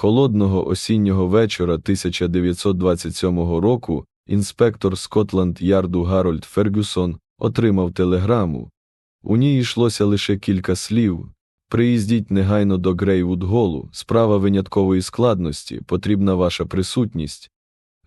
Холодного осіннього вечора 1927 року інспектор Скотланд Ярду Гарольд Фергюсон отримав телеграму. У ній йшлося лише кілька слів. Приїздіть негайно до Грейвуд-Голу, справа виняткової складності, потрібна ваша присутність.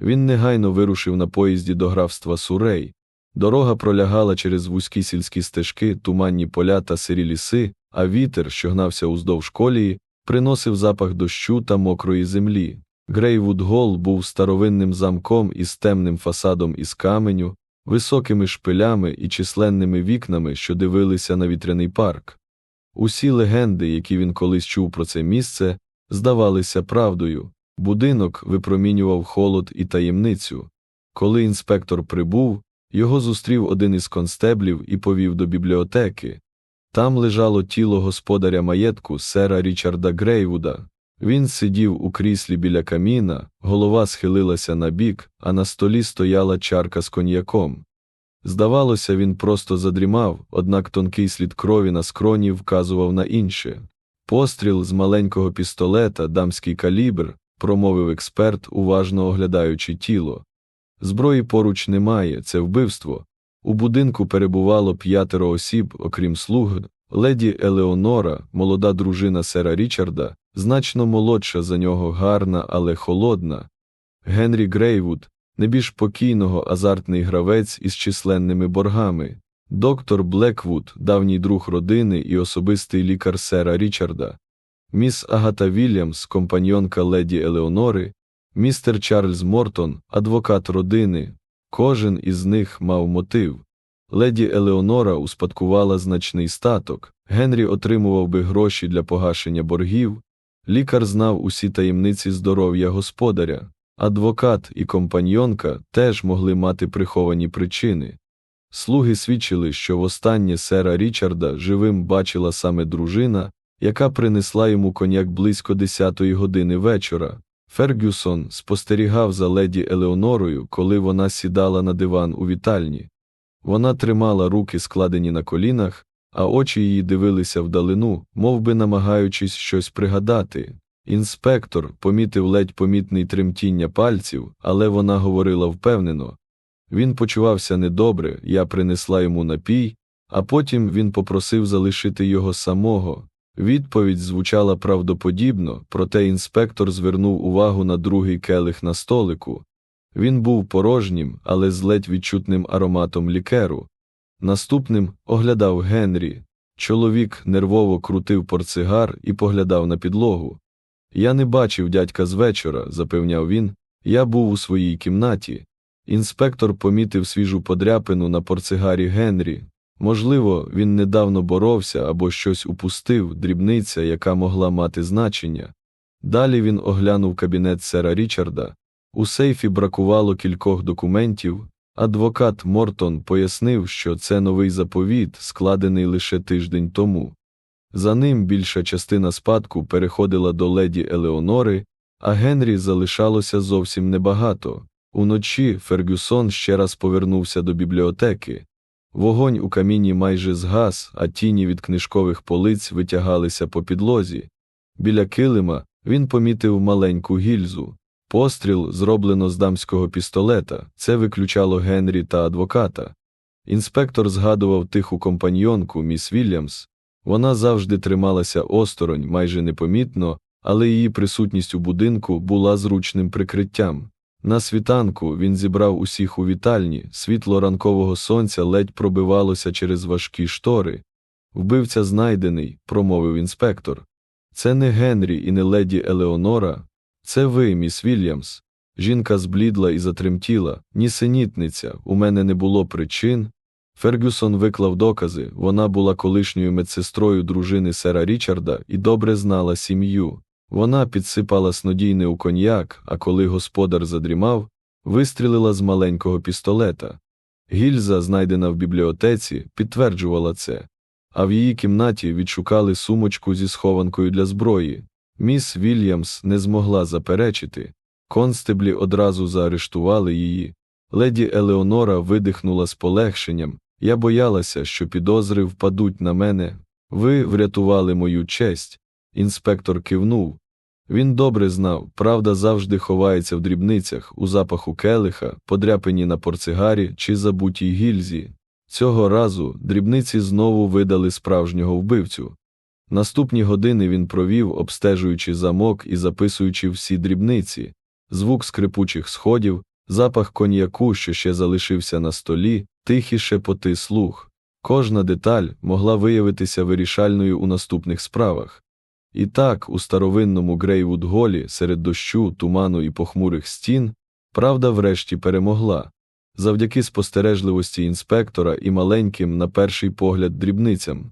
Він негайно вирушив на поїзді до графства Сурей. Дорога пролягала через вузькі сільські стежки, туманні поля та сирі ліси, а вітер, що гнався уздовж колії, приносив запах дощу та мокрої землі. Грейвуд Гол був старовинним замком із темним фасадом із каменю, високими шпилями і численними вікнами, що дивилися на вітряний парк. Усі легенди, які він колись чув про це місце, здавалися правдою. Будинок випромінював холод і таємницю. Коли інспектор прибув, його зустрів один із констеблів і повів до бібліотеки. Там лежало тіло господаря маєтку сера Річарда Грейвуда. Він сидів у кріслі біля каміна, голова схилилася на бік, а на столі стояла чарка з коньяком. Здавалося, він просто задрімав, однак тонкий слід крові на скроні вказував на інше. Постріл з маленького пістолета, дамський калібр, промовив експерт, уважно оглядаючи тіло. Зброї поруч немає, це вбивство. У будинку перебувало п'ятеро осіб, окрім слуг, леді Елеонора, молода дружина сера Річарда, значно молодша за нього гарна, але холодна. Генрі Грейвуд, небіж покійного азартний гравець із численними боргами, доктор Блеквуд, давній друг родини і особистий лікар сера Річарда, міс Агата Вільямс, компаньонка леді Елеонори, містер Чарльз Мортон, адвокат родини. Кожен із них мав мотив. Леді Елеонора успадкувала значний статок, Генрі отримував би гроші для погашення боргів, лікар знав усі таємниці здоров'я господаря, адвокат і компаньонка теж могли мати приховані причини. Слуги свідчили, що востаннє сера Річарда живим бачила саме дружина, яка принесла йому коньяк близько 10 години вечора. Фергюсон спостерігав за леді Елеонорою, коли вона сідала на диван у вітальні. Вона тримала руки складені на колінах, а очі її дивилися вдалину, мов би намагаючись щось пригадати. Інспектор помітив ледь помітний тремтіння пальців, але вона говорила впевнено. Він почувався недобре, я принесла йому напій, а потім він попросив залишити його самого. Відповідь звучала правдоподібно, проте інспектор звернув увагу на другий келих на столику. Він був порожнім, але з ледь відчутним ароматом лікеру. Наступним оглядав Генрі. Чоловік нервово крутив портсигар і поглядав на підлогу. Я не бачив дядька з вечора, запевняв він, я був у своїй кімнаті. Інспектор помітив свіжу подряпину на портсигарі Генрі. Можливо, він недавно боровся або щось упустив, дрібниця, яка могла мати значення. Далі він оглянув кабінет сера Річарда. У сейфі бракувало кількох документів. Адвокат Мортон пояснив, що це новий заповіт, складений лише тиждень тому. За ним більша частина спадку переходила до леді Елеонори, а Генрі залишалося зовсім небагато. Уночі Фергюсон ще раз повернувся до бібліотеки. Вогонь у каміні майже згас, а тіні від книжкових полиць витягалися по підлозі. Біля килима він помітив маленьку гільзу. Постріл зроблено з дамського пістолета, це виключало Генрі та адвоката. Інспектор згадував тиху компаньйонку міс Вільямс. Вона завжди трималася осторонь, майже непомітно, але її присутність у будинку була зручним прикриттям. На світанку він зібрав усіх у вітальні, світло ранкового сонця ледь пробивалося через важкі штори. Вбивця знайдений, промовив інспектор. Це не Генрі і не леді Елеонора, це ви, міс Вільямс. Жінка зблідла і затремтіла. Нісенітниця, у мене не було причин. Фергюсон виклав докази, вона була колишньою медсестрою дружини сера Річарда і добре знала сім'ю. Вона підсипала снодійне у коньяк, а коли господар задрімав, вистрілила з маленького пістолета. Гільза, знайдена в бібліотеці, підтверджувала це, а в її кімнаті відшукали сумочку зі схованкою для зброї. Міс Вільямс не змогла заперечити. Констеблі одразу заарештували її. Леді Елеонора видихнула з полегшенням. Я боялася, що підозри впадуть на мене. Ви врятували мою честь. Інспектор кивнув. Він добре знав, правда завжди ховається в дрібницях, у запаху келиха, подряпині на порцигарі чи забутій гільзі. Цього разу дрібниці знову видали справжнього вбивцю. Наступні години він провів, обстежуючи замок і записуючи всі дрібниці, звук скрипучих сходів, запах коньяку, що ще залишився на столі, тихі шепоти слух. Кожна деталь могла виявитися вирішальною у наступних справах. І так, у старовинному Грейвуд-голі, серед дощу, туману і похмурих стін, правда врешті перемогла. Завдяки спостережливості інспектора і маленьким, на перший погляд, дрібницям,